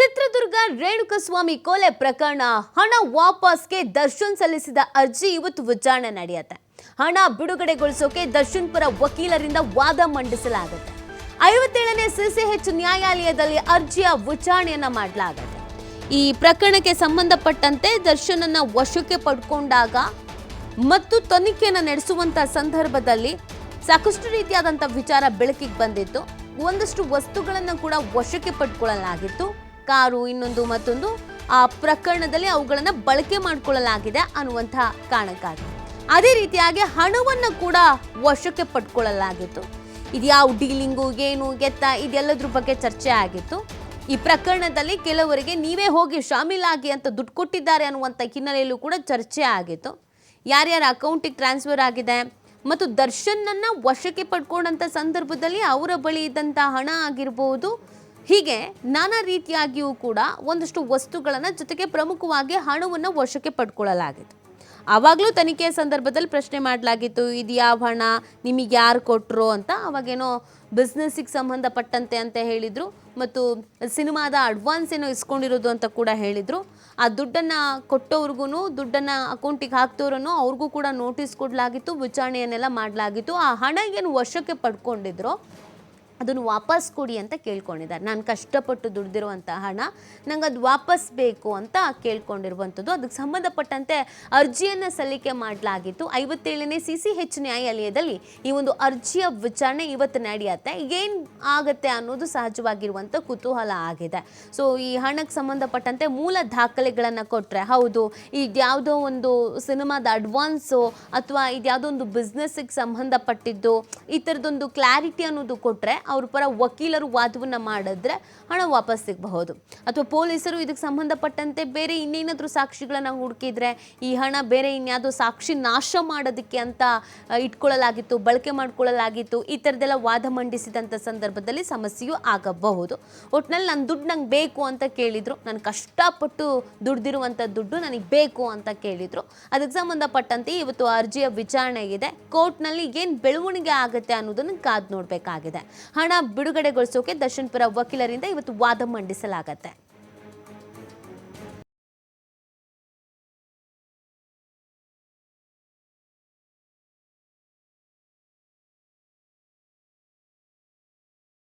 ಚಿತ್ರದುರ್ಗ ರೇಣುಕಸ್ವಾಮಿ ಕೊಲೆ ಪ್ರಕರಣ ಹಣ ವಾಪಸ್ಗೆ ದರ್ಶನ್ ಸಲ್ಲಿಸಿದ ಅರ್ಜಿ ಇವತ್ತು ವಿಚಾರಣೆ ನಡೆಯುತ್ತೆ. ಹಣ ಬಿಡುಗಡೆಗೊಳಿಸೋಕೆ ದರ್ಶನ್ ಪರ ವಕೀಲರಿಂದ ವಾದ ಮಂಡಿಸಲಾಗುತ್ತೆ. ಐವತ್ತೇಳನೇ ಸಿಸಿಎಚ್ ನ್ಯಾಯಾಲಯದಲ್ಲಿ ಅರ್ಜಿಯ ವಿಚಾರಣೆಯನ್ನ ಮಾಡಲಾಗುತ್ತೆ. ಈ ಪ್ರಕರಣಕ್ಕೆ ಸಂಬಂಧಪಟ್ಟಂತೆ ದರ್ಶನನ್ನ ವಶಕ್ಕೆ ಪಡ್ಕೊಂಡಾಗ ಮತ್ತು ತನಿಖೆಯನ್ನು ನಡೆಸುವಂತ ಸಂದರ್ಭದಲ್ಲಿ ಸಾಕಷ್ಟು ರೀತಿಯಾದಂಥ ವಿಚಾರ ಬೆಳಕಿಗೆ ಬಂದಿತ್ತು. ಒಂದಷ್ಟು ವಸ್ತುಗಳನ್ನು ಕೂಡ ವಶಕ್ಕೆ ಪಡ್ಕೊಳ್ಳಲಾಗಿತ್ತು. ಕಾರು ಇನ್ನೊಂದು ಮತ್ತೊಂದು, ಆ ಪ್ರಕರಣದಲ್ಲಿ ಅವುಗಳನ್ನು ಬಳಕೆ ಮಾಡಿಕೊಳ್ಳಲಾಗಿದೆ ಅನ್ನುವಂತಹ ಕಾರಣಕ್ಕಾಗಿ. ಅದೇ ರೀತಿಯಾಗಿ ಹಣವನ್ನು ಕೂಡ ವಶಕ್ಕೆ ಪಡ್ಕೊಳ್ಳಲಾಗಿತ್ತು. ಇದ್ಯಾವ ಡೀಲಿಂಗು, ಏನು ಎತ್ತ ಇದೆಲ್ಲದ್ರ ಬಗ್ಗೆ ಚರ್ಚೆ ಆಗಿತ್ತು. ಈ ಪ್ರಕರಣದಲ್ಲಿ ಕೆಲವರಿಗೆ ನೀವೇ ಹೋಗಿ ಶಾಮೀಲಾಗಿ ಅಂತ ದುಡ್ಡು ಕೊಟ್ಟಿದ್ದಾರೆ ಅನ್ನುವಂಥ ಹಿನ್ನೆಲೆಯಲ್ಲೂ ಕೂಡ ಚರ್ಚೆ ಆಗಿತ್ತು. ಯಾರ್ಯಾರ ಅಕೌಂಟಿಗೆ ಟ್ರಾನ್ಸ್ಫರ್ ಆಗಿದೆ ಮತ್ತು ದರ್ಶನನ್ನು ವಶಕ್ಕೆ ಪಡ್ಕೊಂಡಂಥ ಸಂದರ್ಭದಲ್ಲಿ ಅವರ ಬಳಿ ಇದ್ದಂಥ ಹಣ ಆಗಿರ್ಬೋದು ಹೀಗೆ ನಾನಾ ರೀತಿಯಾಗಿಯೂ ಕೂಡ ಒಂದಷ್ಟು ವಸ್ತುಗಳನ್ನು ಜೊತೆಗೆ ಪ್ರಮುಖವಾಗಿ ಹಣವನ್ನು ವಶಕ್ಕೆ ಪಡ್ಕೊಳ್ಳಲಾಗಿತ್ತು. ಆವಾಗಲೂ ತನಿಖೆಯ ಸಂದರ್ಭದಲ್ಲಿ ಪ್ರಶ್ನೆ ಮಾಡಲಾಗಿತ್ತು ಇದು ಯಾವ ಹಣ, ನಿಮಗೆ ಯಾರು ಕೊಟ್ಟರು ಅಂತ. ಅವಾಗೇನೋ ಬಿಸ್ನೆಸ್ಸಿಗೆ ಸಂಬಂಧಪಟ್ಟಂತೆ ಅಂತ ಹೇಳಿದರು ಮತ್ತು ಸಿನಿಮಾದ ಅಡ್ವಾನ್ಸ್ ಏನೋ ಇಸ್ಕೊಂಡಿರೋದು ಅಂತ ಕೂಡ ಹೇಳಿದರು. ಆ ದುಡ್ಡನ್ನು ಕೊಟ್ಟವ್ರಿಗೂ ದುಡ್ಡನ್ನು ಅಕೌಂಟಿಗೆ ಹಾಕ್ತವ್ರನ್ನು ಅವ್ರಿಗೂ ಕೂಡ ನೋಟಿಸ್ ಕೊಡಲಾಗಿತ್ತು, ವಿಚಾರಣೆಯನ್ನೆಲ್ಲ ಮಾಡಲಾಗಿತ್ತು. ಆ ಹಣ ಏನು ವಶಕ್ಕೆ ಪಡ್ಕೊಂಡಿದ್ರೋ ಅದನ್ನು ವಾಪಸ್ ಕೊಡಿ ಅಂತ ಕೇಳ್ಕೊಂಡಿದ್ದಾರೆ. ನಾನು ಕಷ್ಟಪಟ್ಟು ದುಡ್ದಿರುವಂಥ ಹಣ ನಂಗೆ ಅದು ವಾಪಸ್ ಬೇಕು ಅಂತ ಕೇಳ್ಕೊಂಡಿರುವಂಥದ್ದು. ಅದಕ್ಕೆ ಸಂಬಂಧಪಟ್ಟಂತೆ ಅರ್ಜಿಯನ್ನು ಸಲ್ಲಿಕೆ ಮಾಡಲಾಗಿತ್ತು. ಐವತ್ತೇಳನೇ ಸಿ ಸಿ ಹೆಚ್ ನ್ಯಾಯಾಲಯದಲ್ಲಿ ಈ ಒಂದು ಅರ್ಜಿಯ ವಿಚಾರಣೆ ಇವತ್ತು ನಡೆಯುತ್ತೆ. ಏನು ಆಗುತ್ತೆ ಅನ್ನೋದು ಸಹಜವಾಗಿರುವಂಥ ಕುತೂಹಲ ಆಗಿದೆ. ಸೊ ಈ ಹಣಕ್ಕೆ ಸಂಬಂಧಪಟ್ಟಂತೆ ಮೂಲ ದಾಖಲೆಗಳನ್ನು ಕೊಟ್ಟರೆ ಹೌದು ಇದ್ಯಾವುದೋ ಒಂದು ಸಿನಿಮಾದ ಅಡ್ವಾನ್ಸು ಅಥವಾ ಇದ್ಯಾವುದೋ ಒಂದು ಬಿಸ್ನೆಸ್ಸಿಗೆ ಸಂಬಂಧಪಟ್ಟಿದ್ದು, ಈ ಥರದೊಂದು ಕ್ಲಾರಿಟಿ ಅನ್ನೋದು ಕೊಟ್ಟರೆ ಅವ್ರ ಪರ ವಕೀಲರು ವಾದವನ್ನು ಮಾಡಿದ್ರೆ ಹಣ ವಾಪಸ್ ಸಿಗಬಹುದು. ಅಥವಾ ಪೊಲೀಸರು ಇದಕ್ಕೆ ಸಂಬಂಧಪಟ್ಟಂತೆ ಬೇರೆ ಇನ್ನೇನಾದರೂ ಸಾಕ್ಷಿಗಳನ್ನು ಹುಡುಕಿದ್ರೆ ಈ ಹಣ ಬೇರೆ ಇನ್ಯಾವುದೋ ಸಾಕ್ಷಿ ನಾಶ ಮಾಡೋದಕ್ಕೆ ಅಂತ ಇಟ್ಕೊಳ್ಳಲಾಗಿತ್ತು, ಬಳಕೆ ಮಾಡ್ಕೊಳ್ಳಲಾಗಿತ್ತು, ಈ ಥರದ್ದೆಲ್ಲ ವಾದ ಮಂಡಿಸಿದಂಥ ಸಂದರ್ಭದಲ್ಲಿ ಸಮಸ್ಯೆಯೂ ಆಗಬಹುದು. ಒಟ್ನಲ್ಲಿ ನನ್ನ ದುಡ್ಡು ನಂಗೆ ಬೇಕು ಅಂತ ಕೇಳಿದರು, ನಾನು ಕಷ್ಟಪಟ್ಟು ದುಡ್ದಿರುವಂಥ ದುಡ್ಡು ನನಗೆ ಬೇಕು ಅಂತ ಕೇಳಿದರು. ಅದಕ್ಕೆ ಸಂಬಂಧಪಟ್ಟಂತೆ ಇವತ್ತು ಅರ್ಜಿಯ ವಿಚಾರಣೆ ಇದೆ, ಕೋರ್ಟ್ನಲ್ಲಿ ಏನು ಬೆಳವಣಿಗೆ ಆಗುತ್ತೆ ಅನ್ನೋದನ್ನು ಕಾದು ನೋಡಬೇಕಾಗಿದೆ. ಹಣ ಬಿಡುಗಡೆಗೊಳಿಸೋಕೆ ದರ್ಶನ್ ಪರ ವಕೀಲರಿಂದ ಇವತ್ತು ವಾದ ಮಂಡಿಸಲಾಗತ್ತೆ.